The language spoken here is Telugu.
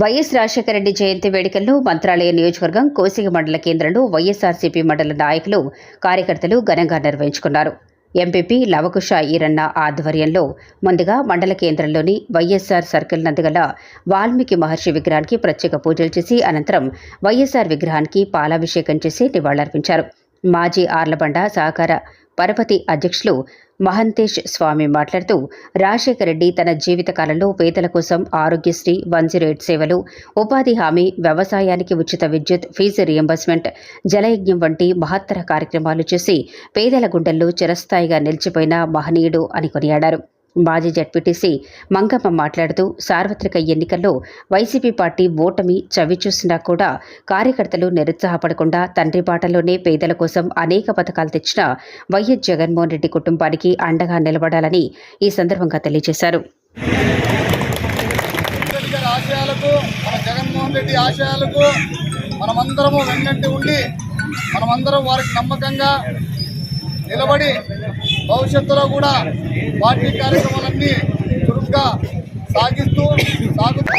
వైఎస్ రాజశేఖర రెడ్డి జయంతి వేడుకల్లో మంత్రాలయ నియోజకవర్గం కోసిగ మండల కేంద్రంలో వైఎస్ఆర్సీపీ మండల నాయకులు కార్యకర్తలు ఘనంగా నిర్వహించుకున్నారు. ఎంపీపీ లవకుష ఈరన్న ఆధ్వర్యంలో ముందుగా మండల కేంద్రంలోని వైఎస్ఆర్ సర్కిల్ నందుగల వాల్మీకి మహర్షి విగ్రహానికి ప్రత్యేక పూజలు చేసి అనంతరం వైఎస్ఆర్ విగ్రహానికి పాలాభిషేకం చేసి నివాళులర్పించారు. మాజీ ఆర్లబండ సహకార పరపతి అధ్యక్షులు మహంతేష్ స్వామి మాట్లాడుతూ రాజశేఖర రెడ్డి తన జీవితకాలంలో పేదల కోసం ఆరోగ్యశ్రీ వన్ జీరో ఎయిట్ సేవలు ఉపాధి హామీ వ్యవసాయానికి ఉచిత విద్యుత్ ఫీజు రియంబర్స్మెంట్ జలయజ్ఞం వంటి మహత్తర కార్యక్రమాలు చేసి పేదల గుండెల్లో చిరస్థాయిగా నిలిచిపోయిన మహనీయుడు అని కొనియాడారు. మాజీ జడ్పీటీసీ మంగమ్మ మాట్లాడుతూ సార్వత్రిక ఎన్నికల్లో వైసీపీ పార్టీ ఓటమి చవిచూసినా కూడా కార్యకర్తలు నిరుత్సాహపడకుండా తండ్రి బాటలోనే పేదల కోసం అనేక పథకాలు తెచ్చిన వైఎస్ జగన్మోహన్ రెడ్డి కుటుంబానికి అండగా నిలబడాలని ఈ సందర్భంగా తెలియజేశారు. ఆశయాలకు మన జగన్మోహన్ రెడ్డి ఆశయాలకు మనమందరము వెన్నంటి ఉండి మనమందరం వారికి నమ్మకంగా నిలబడి భవిష్యత్తులో కూడా పార్టీ కార్యక్రమాలన్నీ చురుగ్గా సాగిస్తూ సాగుతూ